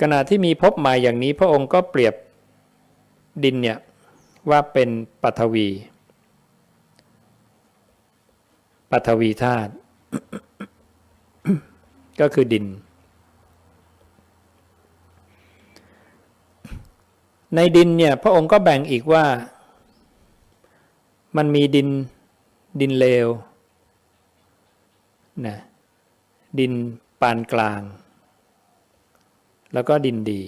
ขณะที่มีภพใหม่อย่างนี้ พระองค์ก็เปรียบดินเนี่ยว่าเป็นปฐวีปฐวีธาตุก็คือดิน ในดินเนี่ยพระองค์ก็แบ่งอีกว่า มันมีดินดินเลวนะดินปานกลาง แล้วก็ดินดี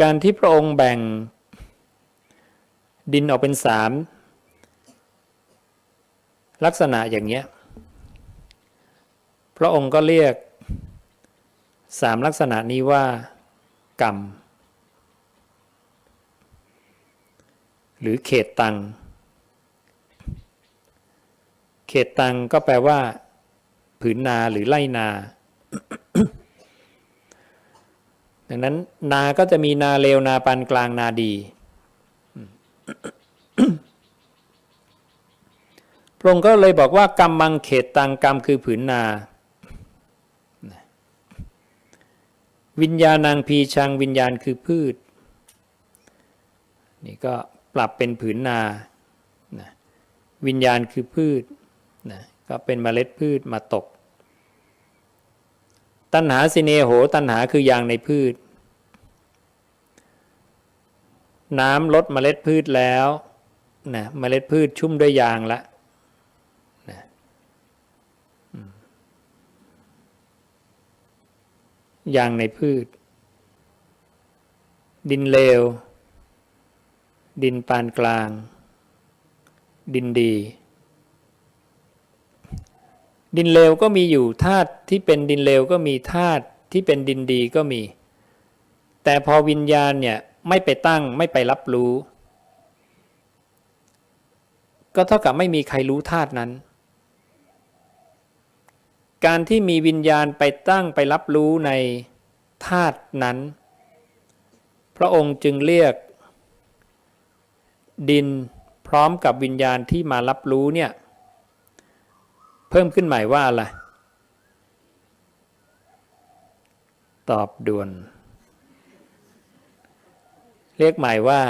การที่พระองค์แบ่งดินออกเป็นสามลักษณะอย่างเนี้ย พระองค์ก็เรียกสามลักษณะนี้ว่ากรรม หรือเขตตัง เขตตังก็แปลว่า ผืนนาหรือไล่นา ดังนั้น นาก็จะมีนาเลวนาปานกลางนาดี พระองค์ก็เลยบอกว่ากรรมมังเขตตังกรรมคือผืนนา วิญญาณังพีชังวิญญาณคือพืช นี่ก็ปรับเป็นผืนนา วิญญาณคือพืช นะก็เป็นเมล็ดพืชมาตก ตัณหาสิเนโหตัณหาคือยางในพืช น้ำลดเมล็ดพืชแล้วนะเมล็ดพืชชุ่มด้วยยางละนะยางในพืช ดินเลว ดินปานกลาง ดินดี ดินเลวก็มีอยู่ธาตุที่เป็นดินเลวก็มีธาตุที่เป็นดินดีก็มี แต่พอวิญญาณเนี่ยไม่ไปตั้งไม่ไปรับรู้ ก็เท่ากับไม่มีใครรู้ธาตุนั้น การที่มีวิญญาณไปตั้งไปรับรู้ในธาตุนั้น พระองค์จึงเรียก ดินพร้อมกับวิญญาณที่มารับรู้เนี่ย เพิ่มขึ้นใหม่ว่าอะไร ตอบด่วน เรียกใหม่ว่า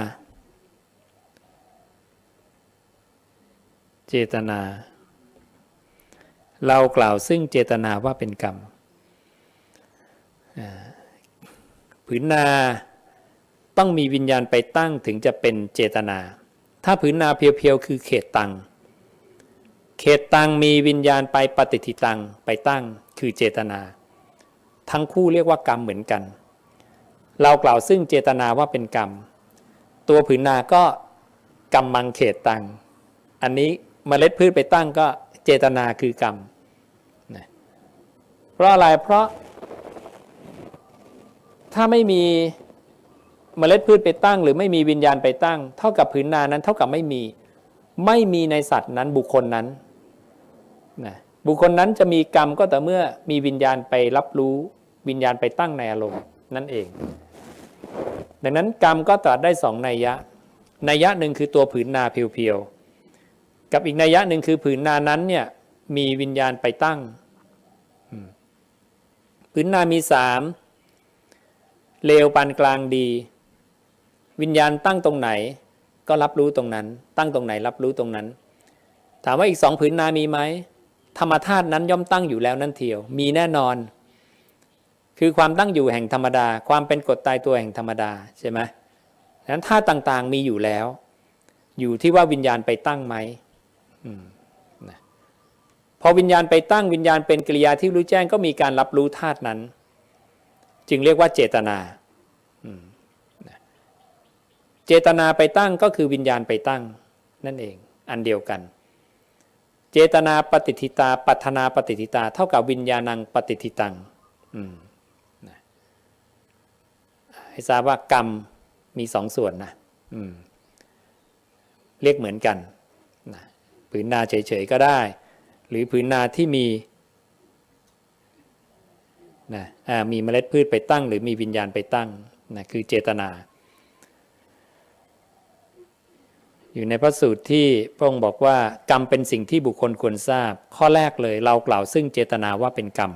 เจตนา เรากล่าวซึ่งเจตนาว่าเป็นกรรมผืนนาต้องมีวิญญาณไปตั้งถึงจะเป็นเจตนา ถ้าผืนนาเพียวๆคือเขตตัง เขตตังมีวิญญาณไปปฏิทิตังไปตั้งคือเจตนา ทั้งคู่เรียกว่ากรรมเหมือนกัน เรากล่าวซึ่งเจตนาว่าเป็นกรรม ตัวผืนนาก็กรรมมังเขตตัง อันนี้เมล็ดพืชไปตั้งก็เจตนาคือกรรมนะเพราะอะไรเพราะ ถ้าไม่มีเมล็ดพืชไปตั้ง หรือไม่มีวิญญาณไปตั้ง เท่ากับผืนนานั้นเท่ากับไม่มี ไม่มีในสัตว์นั้นบุคคลนั้น นะบุคคลนั้นจะมีกรรมก็แต่เมื่อมีวิญญาณไปรับรู้วิญญาณไปตั้งในอารมณ์นั่นเอง ดังนั้นกรรมก็ตรัสได้สองนัยยะ นัยยะหนึ่งคือตัวผืนนาเพียวๆ กับอีกนัยยะหนึ่งคือผืนนานั้นเนี่ยมีวิญญาณไปตั้ง ผืนนามีสามเลวปานกลางดี วิญญาณตั้งตรงไหน ก็รับรู้ตรงนั้น ตั้งตรงไหนรับรู้ตรงนั้น ถามว่าอีกสองผืนนามีไหม ธรรมธาตุนั้นย่อมตั้งอยู่แล้วนั่นเทียว มีแน่นอน คือความตั้งอยู่แห่งธรรมดา ความเป็นกฎตายตัวแห่งธรรมดาใช่ไหมดังนั้นธาตุต่างๆมีอยู่แล้ว อยู่ที่ว่าวิญญาณไปตั้งไหมพอวิญญาณไปตั้งวิญญาณเป็นกิริยาที่รู้แจ้งก็มีการรับรู้ธาตุนั้น จึงเรียกว่าเจตนาเจตนาไปตั้งก็คือวิญญาณไปตั้งนั่นเองอันเดียวกัน เจตนาปฏิทิตา ปัฒนาปฏิทิตา เท่ากับวิญญาณังปฏิทิตังให้ทราบว่ากรรมมีสองส่วนนะเรียกเหมือนกันนะผืนนาเฉยๆก็ได้ หรือผืนนาที่มีนะมีเมล็ดพืชไปตั้ง หรือมีวิญญาณไปตั้งนะคือเจตนา อยู่ในพระสูตรที่พระองค์บอกว่ากรรมเป็นสิ่งที่บุคคลควรทราบ ข้อแรกเลยเรากล่าวซึ่งเจตนาว่าเป็นกรรม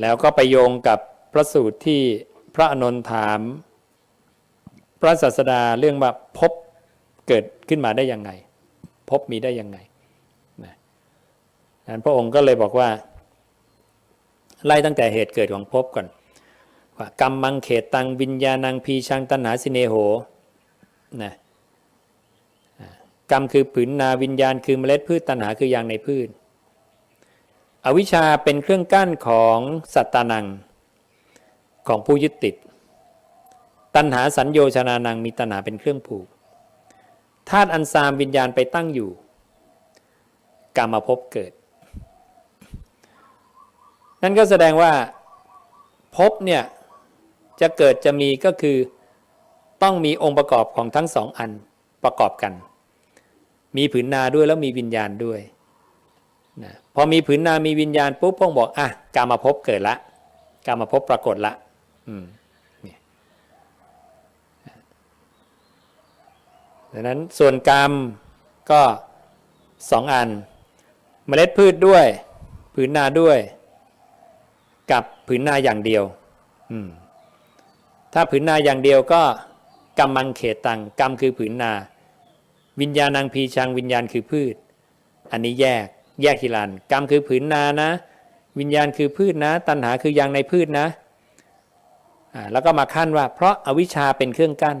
แล้วก็ไปโยงกับพระสูตรที่พระอานนท์ถาม พระศาสดาเรื่องว่าพบเกิดขึ้นมาได้ยังไง พบมีได้ยังไงนะนั้นพระองค์ก็เลยบอกว่า ไล่ตั้งแต่เหตุเกิดของภพก่อนว่ากรรมมังเขตตังวิญญาณังพีชังตัณหาสิเนโห นะอ่ากรรมคือผืนนาวิญญาณคือเมล็ดพืชตัณหาคือยางในพืช อวิชชาเป็นเครื่องกั้นของสัตตานังของผู้ยึดติด ตัณหาสัญโยชนานังมีตัณหาเป็นเครื่องผูกธาตุอันซามวิญญาณไปตั้งอยู่กรรมภพเกิด นั่นก็แสดงว่าภพเนี่ยจะเกิดจะมีก็คือ ต้องมีองค์ประกอบของทั้งสองอันประกอบกัน มีผืนนาด้วยแล้วมีวิญญาณด้วยนะพอมีผืนนามีวิญญาณปุ๊บพงค์บอกอะกามาภพเกิดละกามาภพปรากฏละอืมเนี่ยดังนั้นส่วนกรรมก็สองอันเมล็ดพืชด้วย ผืนนาด้วย กับผืนนาอย่างเดียวอืมถ้าผืนนาอย่างเดียวก็ กรรมังเขตตังกรรมคือผืนนา วิญญาณังพีชังวิญญาณคือพืช อันนี้แยกแยกทีละอันกรรมคือผืนนานะ วิญญาณคือพืชนะ ตัณหาคือยางในพืชนะแล้วก็มาขั้นว่า เพราะอาวิชชาเป็นเครื่องกั้น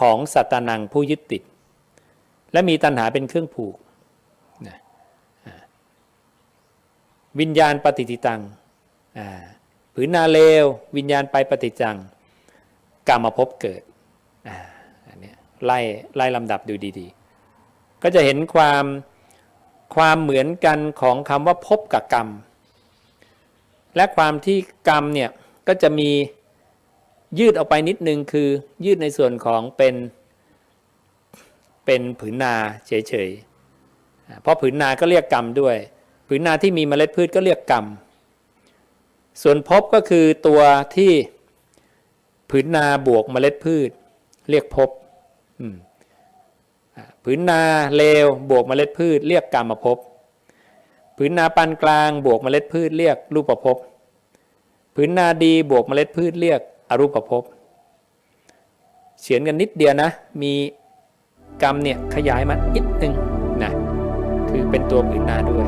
ของสัตตนังผู้ยึดติด และมีตัณหาเป็นเครื่องผูกวิญญาณปฏิติตังผืนนาเลว วิญญาณไปปฏิจจังกรรมภพเกิด อ่าอันนี้ไล่ไล่ลำดับดูดีๆ ก็จะเห็นความความเหมือนกันของคำว่าภพกับกรรม และความที่กรรมเนี่ยก็จะมียืดออกไปนิดนึงคือยืดในส่วนของเป็นเป็นผืนนาเฉยๆ เพราะผืนนาก็เรียกกรรมด้วย ผืนนาที่มีเมล็ดพืชก็เรียกกรรม ส่วนภพก็คือตัวที่ผืนนาบวกเมล็ดพืช เรียกภพอืมอ่าผืนนาเลวบวกเมล็ดพืช เรียกกรรมภพผืนนาปานกลาง บวกเมล็ดพืชเรียกรูปภพผืนนาดีบวกเมล็ดพืชเรียกอรูปภพเฉียนกันนิดเดียวนะ มีกรรมเนี่ยขยายมานิดนึงนะคือเป็นตัวผืนนาด้วย